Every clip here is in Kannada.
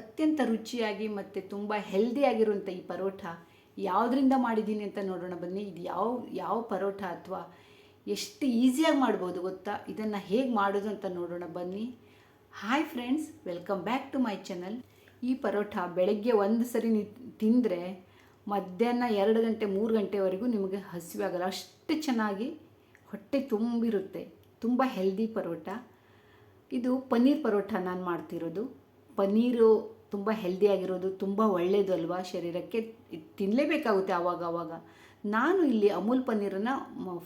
ಅತ್ಯಂತ ರುಚಿಯಾಗಿ ಮತ್ತು ತುಂಬ ಹೆಲ್ದಿಯಾಗಿರುವಂಥ ಈ ಪರೋಟ ಯಾವುದರಿಂದ ಮಾಡಿದ್ದೀನಿ ಅಂತ ನೋಡೋಣ ಬನ್ನಿ. ಇದು ಯಾವ ಯಾವ ಪರೋಟ ಅಥವಾ ಎಷ್ಟು ಈಸಿಯಾಗಿ ಮಾಡ್ಬೋದು ಗೊತ್ತಾ? ಇದನ್ನು ಹೇಗೆ ಮಾಡೋದು ಅಂತ ನೋಡೋಣ ಬನ್ನಿ. Hi friends welcome back to my channel ಈ ಪರೋಟ ಬೆಳಗ್ಗೆ ಒಂದು ಸರಿ ತಿಂದರೆ ಮಧ್ಯಾಹ್ನ ಎರಡು ಗಂಟೆ, ಮೂರು ಗಂಟೆವರೆಗೂ ನಿಮಗೆ ಹಸಿವೆ ಆಗಲ್ಲ. ಅಷ್ಟು ಚೆನ್ನಾಗಿ ಹೊಟ್ಟೆ ತುಂಬಿರುತ್ತೆ. ತುಂಬ ಹೆಲ್ದಿ ಪರೋಟ ಇದು ಪನ್ನೀರ್ ಪರೋಟ ನಾನು ಮಾಡ್ತಿರೋದು. ಪನ್ನೀರು ತುಂಬ ಹೆಲ್ದಿಯಾಗಿರೋದು ತುಂಬ ಒಳ್ಳೆಯದು ಅಲ್ವಾ ಶರೀರಕ್ಕೆ? ತಿನ್ನಲೇಬೇಕಾಗುತ್ತೆ ಆವಾಗ ಆವಾಗ. ನಾನು ಇಲ್ಲಿ ಅಮೂಲ್ ಪನ್ನೀರನ್ನು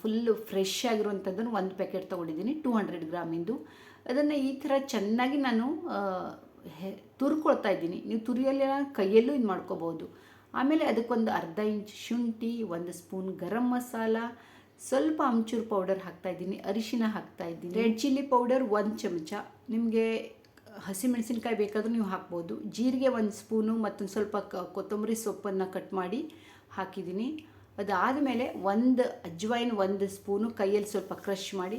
ಫುಲ್ಲು ಫ್ರೆಶ್ ಆಗಿರುವಂಥದ್ದನ್ನು ಒಂದು ಪ್ಯಾಕೆಟ್ ತೊಗೊಂಡಿದ್ದೀನಿ ಟೂ ಹಂಡ್ರೆಡ್ ಗ್ರಾಮಿಂದು ಅದನ್ನು ಈ ಥರ ಚೆನ್ನಾಗಿ ನಾನು ತುರ್ಕೊಳ್ತಾ ಇದ್ದೀನಿ. ನೀವು ತುರಿಯಲ್ಲಿ ಕೈಯಲ್ಲೂ ಇದು ಮಾಡ್ಕೋಬೋದು ಆಮೇಲೆ ಅದಕ್ಕೊಂದು ಅರ್ಧ ಇಂಚ್ ಶುಂಠಿ, ಒಂದು ಸ್ಪೂನ್ ಗರಂ ಮಸಾಲ, ಸ್ವಲ್ಪ ಅಂಚೂರು ಪೌಡರ್ ಹಾಕ್ತಾ ಇದ್ದೀನಿ, ಅರಿಶಿನ ಹಾಕ್ತಾ ಇದ್ದೀನಿ. ರೆಡ್ ಚಿಲ್ಲಿ ಪೌಡರ್ ಒಂದು ಚಮಚ. ನಿಮಗೆ ಹಸಿಮೆಣಸಿನ್ಕಾಯಿ ಬೇಕಾದರೂ ನೀವು ಹಾಕ್ಬೋದು. ಜೀರಿಗೆ ಒಂದು ಸ್ಪೂನು ಮತ್ತೊಂದು ಸ್ವಲ್ಪ ಕ, ಕೊತ್ತಂಬರಿ ಸೊಪ್ಪನ್ನು ಕಟ್ ಮಾಡಿ ಹಾಕಿದ್ದೀನಿ. ಅದಾದಮೇಲೆ ಒಂದು ಅಜ್ವೈನ್ ಒಂದು ಸ್ಪೂನು ಕೈಯಲ್ಲಿ ಸ್ವಲ್ಪ ಕ್ರಷ್ ಮಾಡಿ,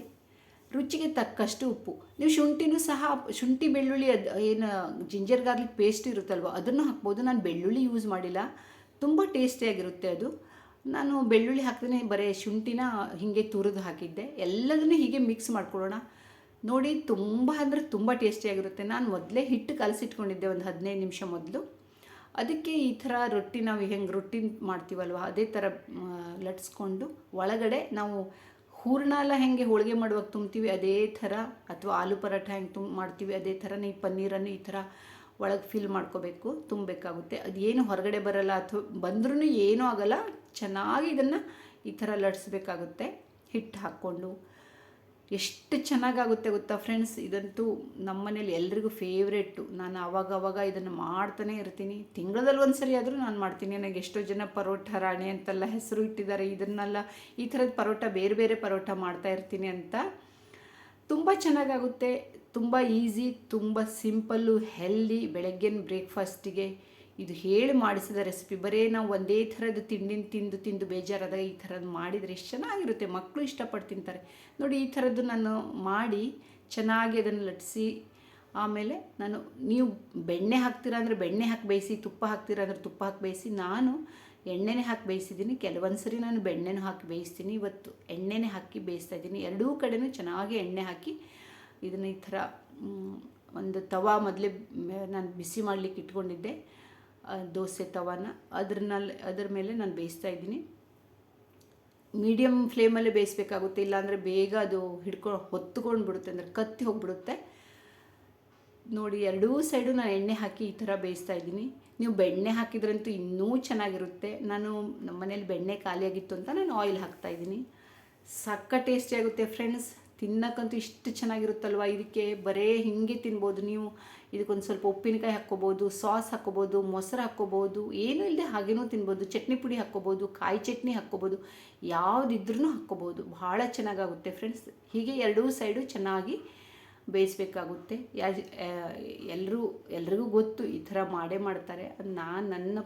ರುಚಿಗೆ ತಕ್ಕಷ್ಟು ಉಪ್ಪು. ನೀವು ಶುಂಠಿನೂ ಸಹ, ಶುಂಠಿ, ಬೆಳ್ಳುಳ್ಳಿ ಅದು, ಏನು, ಜಿಂಜರ್, ಗಾರ್ಲಿಕ್ ಪೇಸ್ಟ್ ಇರುತ್ತಲ್ವ, ಅದನ್ನು ಹಾಕ್ಬೋದು. ನಾನು ಬೆಳ್ಳುಳ್ಳಿ ಯೂಸ್ ಮಾಡಿಲ್ಲ. ತುಂಬ ಟೇಸ್ಟಿಯಾಗಿರುತ್ತೆ ಅದು. ನಾನು ಬೆಳ್ಳುಳ್ಳಿ ಹಾಕಿದ್ರೆ ಬರೀ ಶುಂಠಿನ ಹೀಗೆ ತುರಿದು ಹಾಕಿದ್ದೆ. ಎಲ್ಲದನ್ನೂ ಹೀಗೆ ಮಿಕ್ಸ್ ಮಾಡ್ಕೊಳ್ಳೋಣ. ನೋಡಿ, ತುಂಬ ಅಂದರೆ ತುಂಬ ಟೇಸ್ಟಿಯಾಗಿರುತ್ತೆ ನಾನು ಮೊದಲೇ ಹಿಟ್ಟು ಕಲಸಿಟ್ಕೊಂಡಿದ್ದೆ ಒಂದು ಹದಿನೈದು ನಿಮಿಷ ಮೊದಲು. ಅದಕ್ಕೆ ಈ ಥರ ರೊಟ್ಟಿ ನಾವು ಹೆಂಗೆ ರೊಟ್ಟಿ ಮಾಡ್ತೀವಲ್ವ, ಅದೇ ಥರ ಲಟ್ಸ್ಕೊಂಡು ಒಳಗಡೆ ನಾವು ಹೂರ್ಣ ಎಲ್ಲ ಹೆಂಗೆ ಹೋಳಿಗೆ ಮಾಡುವಾಗ ತುಂಬ್ತೀವಿ, ಅದೇ ಥರ, ಅಥವಾ ಆಲೂ ಪರಾಠ ಹೆಂಗೆ ತುಂಬ ಮಾಡ್ತೀವಿ, ಅದೇ ಥರನೇ, ಈ ಪನ್ನೀರನ್ನು ಈ ಥರ ಒಳಗೆ ಫಿಲ್ ಮಾಡ್ಕೋಬೇಕು, ತುಂಬಬೇಕಾಗುತ್ತೆ. ಅದು ಏನು ಹೊರಗಡೆ ಬರಲ್ಲ, ಅಥವಾ ಬಂದ್ರೂ ಏನೂ ಆಗಲ್ಲ, ಚೆನ್ನಾಗಿ ಇದನ್ನು ಈ ಥರ ಲಟ್ಸ್ಬೇಕಾಗುತ್ತೆ. ಹಿಟ್ಟು ಹಾಕ್ಕೊಂಡು ಎಷ್ಟು ಚೆನ್ನಾಗಾಗುತ್ತೆ ಗೊತ್ತಾ ಫ್ರೆಂಡ್ಸ್ ಇದಂತೂ ನಮ್ಮ ಮನೇಲಿ ಎಲ್ರಿಗೂ ಫೇವ್ರೇಟು ನಾನು ಆವಾಗ ಇದನ್ನು ಮಾಡ್ತಾನೆ ಇರ್ತೀನಿ. ತಿಂಗಳಲ್ಲಿ ಒಂದು ಸರಿ ಆದರೂ ನಾನು ಮಾಡ್ತೀನಿ. ನನಗೆ ಎಷ್ಟೋ ಜನ ಪರೋಟ, ರಾಣಿ ಅಂತೆಲ್ಲ ಹೆಸರು ಇಟ್ಟಿದ್ದಾರೆ. ಇದನ್ನೆಲ್ಲ ಈ ಥರದ ಪರೋಟ, ಬೇರೆ ಬೇರೆ ಪರೋಟ ಮಾಡ್ತಾ ಇರ್ತೀನಿ ಅಂತ. ತುಂಬ ಚೆನ್ನಾಗಾಗುತ್ತೆ. ತುಂಬ ಈಸಿ ತುಂಬ ಸಿಂಪಲ್ಲು ಹೆಲ್ದಿ ಬೆಳಗ್ಗಿನ ಬ್ರೇಕ್ಫಾಸ್ಟಿಗೆ ಇದು ಹೇಳಿ ಮಾಡಿಸಿದ ರೆಸಿಪಿ ಬರೀ ನಾವು ಒಂದೇ ಥರದ ತಿಂಡಿನ ತಿಂದು ತಿಂದು ಬೇಜಾರಾದಾಗ ಈ ಥರದ್ದು ಮಾಡಿದರೆ ಎಷ್ಟು ಚೆನ್ನಾಗಿರುತ್ತೆ. ಮಕ್ಕಳು ಇಷ್ಟಪಟ್ಟು ತಿಂತಾರೆ. ನೋಡಿ, ಈ ಥರದ್ದು ನಾನು ಮಾಡಿ ಚೆನ್ನಾಗಿ ಅದನ್ನು ಲಟ್ಟಿಸಿ ಆಮೇಲೆ ನಾನು ನೀವು ಬೆಣ್ಣೆ ಹಾಕ್ತೀರಾ ಅಂದರೆ ಬೆಣ್ಣೆ ಹಾಕಿ ಬೇಯಿಸಿ, ತುಪ್ಪ ಹಾಕ್ತೀರಾ ಅಂದರೆ ತುಪ್ಪ ಹಾಕಿ ಬೇಯಿಸಿ, ನಾನು ಎಣ್ಣೆನೇ ಹಾಕಿ ಬೇಯಿಸಿದ್ದೀನಿ ಕೆಲವೊಂದು ಸರಿ ನಾನು ಬೆಣ್ಣೆನೂ ಹಾಕಿ ಬೇಯಿಸ್ತೀನಿ. ಇವತ್ತು ಎಣ್ಣೆನೇ ಹಾಕಿ ಬೇಯಿಸ್ತಾ ಇದ್ದೀನಿ. ಎರಡೂ ಕಡೆನೂ ಚೆನ್ನಾಗಿ ಎಣ್ಣೆ ಹಾಕಿ ಇದನ್ನು ಈ ಥರ ಒಂದು ತವಾ ಮೊದಲೇ ನಾನು ಬಿಸಿ ಮಾಡಲಿಕ್ಕೆ ಇಟ್ಕೊಂಡಿದ್ದೆ. ದೋಸೆ ತವಾನ. ಅದ್ರಲ್ಲಿ ಅದ್ರ ಮೇಲೆ ನಾನು ಬೇಯಿಸ್ತಾ ಇದ್ದೀನಿ. ಮೀಡಿಯಮ್ ಫ್ಲೇಮಲ್ಲೇ ಬೇಯಿಸ್ಬೇಕಾಗುತ್ತೆ, ಇಲ್ಲಾಂದರೆ ಬೇಗ ಅದು ಹಿಡ್ಕೊ ಹೊತ್ತುಕೊಂಡು ಬಿಡುತ್ತೆ ಅಂದರೆ ಕತ್ತಿ ಹೋಗಿಬಿಡುತ್ತೆ. ನೋಡಿ, ಎರಡೂ ಸೈಡು ನಾನು ಎಣ್ಣೆ ಹಾಕಿ ಈ ಥರ ಬೇಯಿಸ್ತಾ ಇದ್ದೀನಿ. ನೀವು ಬೆಣ್ಣೆ ಹಾಕಿದ್ರಂತೂ ಇನ್ನೂ ಚೆನ್ನಾಗಿರುತ್ತೆ. ನಾನು ನಮ್ಮ ಮನೇಲಿ ಬೆಣ್ಣೆ ಖಾಲಿಯಾಗಿತ್ತು ಅಂತ ನಾನು ಆಯಿಲ್ ಹಾಕ್ತಾ ಇದ್ದೀನಿ. ಸಕ್ಕ ಟೇಸ್ಟಿ ಆಗುತ್ತೆ, ಫ್ರೆಂಡ್ಸ್. ತಿನ್ನಕ್ಕಂತೂ ಇಷ್ಟು ಚೆನ್ನಾಗಿರುತ್ತಲ್ವ? ಇದಕ್ಕೆ ಬರೇ ಹಿಂಗೆ ತಿನ್ಬೋದು ನೀವು. ಇದಕ್ಕೊಂದು ಸ್ವಲ್ಪ ಉಪ್ಪಿನಕಾಯಿ ಹಾಕ್ಕೋಬೋದು, ಸಾಸ್ ಹಾಕ್ಕೋಬೋದು, ಮೊಸರು ಹಾಕ್ಕೋಬೋದು, ಏನೂ ಇಲ್ಲದೆ ಹಾಗೇನೂ ತಿನ್ಬೋದು, ಚಟ್ನಿ ಪುಡಿ ಹಾಕ್ಕೋಬೋದು, ಕಾಯಿ ಚಟ್ನಿ ಹಾಕ್ಕೋಬೋದು ಯಾವುದಿದ್ರೂ ಹಾಕ್ಕೋಬೋದು. ಭಾಳ ಚೆನ್ನಾಗಾಗುತ್ತೆ ಫ್ರೆಂಡ್ಸ್. ಹೀಗೆ ಎರಡೂ ಸೈಡು ಚೆನ್ನಾಗಿ ಬೇಯಿಸ್ಬೇಕಾಗುತ್ತೆ. ಯಾ ಎಲ್ಲರೂ ಎಲ್ರಿಗೂ ಗೊತ್ತು ಈ ಥರ ಮಾಡೇ ಮಾಡ್ತಾರೆ. ನಾನು, ನನ್ನ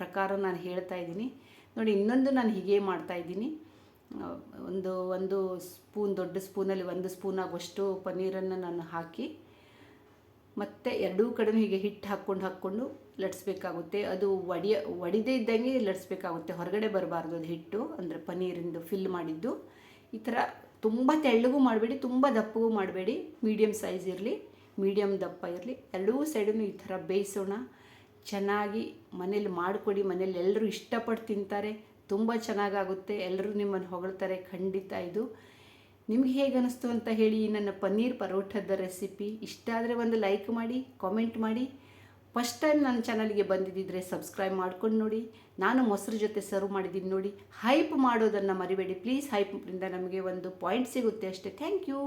ಪ್ರಕಾರ ನಾನು ಹೇಳ್ತಾ ಇದ್ದೀನಿ. ನೋಡಿ, ಇನ್ನೊಂದು ನಾನು ಹೀಗೆ ಮಾಡ್ತಾ ಇದ್ದೀನಿ. ಒಂದು ಒಂದು ಸ್ಪೂನ್, ದೊಡ್ಡ ಸ್ಪೂನಲ್ಲಿ ಒಂದು ಸ್ಪೂನ್ ಆಗುವಷ್ಟು ಪನ್ನೀರನ್ನು ನಾನು ಹಾಕಿ ಮತ್ತು ಎರಡೂ ಕಡೆನೂ ಹೀಗೆ ಹಿಟ್ಟು ಹಾಕ್ಕೊಂಡು ಹಾಕ್ಕೊಂಡು ಲಟ್ಸ್ಬೇಕಾಗುತ್ತೆ. ಅದು ಒಡೆಯ ಒಡಿದೇ ಇದ್ದಂಗೆ ಲಟ್ಸ್ಬೇಕಾಗುತ್ತೆ. ಹೊರಗಡೆ ಬರಬಾರ್ದು ಅದು ಹಿಟ್ಟು. ಅಂದರೆ ಪನ್ನೀರಿಂದು ಫಿಲ್ ಮಾಡಿದ್ದು. ಈ ಥರ ತುಂಬ ತೆಳ್ಳಗೂ ಮಾಡಬೇಡಿ, ತುಂಬ ದಪ್ಪಗೂ ಮಾಡಬೇಡಿ. ಮೀಡಿಯಮ್ ಸೈಜ್ ಇರಲಿ ಮೀಡಿಯಮ್ ದಪ್ಪ ಇರಲಿ. ಎರಡೂ ಸೈಡನ್ನು ಈ ಥರ ಬೇಯಿಸೋಣ. ಚೆನ್ನಾಗಿ ಮನೇಲಿ ಮಾಡಿಕೊಡಿ. ಮನೇಲಿ ಎಲ್ಲರೂ ಇಷ್ಟಪಟ್ಟು ತಿಂತಾರೆ. ತುಂಬ ಚೆನ್ನಾಗಾಗುತ್ತೆ. ಎಲ್ಲರೂ ನಿಮ್ಮನ್ನು ಹೊಗಳ್ತಾರೆ. ಖಂಡಿತ ಇದು. ನಿಮ್ಗೆ ಹೇಗೆ ಅನಿಸ್ತು ಅಂತ ಹೇಳಿ ನನ್ನ ಪನ್ನೀರ್ ಪರೋಟದ ರೆಸಿಪಿ ಇಷ್ಟ ಆದರೆ ಒಂದು ಲೈಕ್ ಮಾಡಿ ಕಾಮೆಂಟ್ ಮಾಡಿ. ಫಸ್ಟ್ ಟೈಮ್ ನನ್ನ ಚಾನಲ್ಗೆ ಬಂದಿದ್ದಿದ್ರೆ ಸಬ್ಸ್ಕ್ರೈಬ್ ಮಾಡ್ಕೊಂಡು ನೋಡಿ. ನಾನು ಮೊಸರು ಜೊತೆ ಸರ್ವ್ ಮಾಡಿದ್ದೀನಿ ನೋಡಿ. ಹೈಪ್ ಮಾಡೋದನ್ನು ಮರಿಬೇಡಿ. ಪ್ಲೀಸ್ ಹೈಪ್ನಿಂದ ನಮಗೆ ಒಂದು ಪಾಯಿಂಟ್ ಸಿಗುತ್ತೆ ಅಷ್ಟೇ. Thank you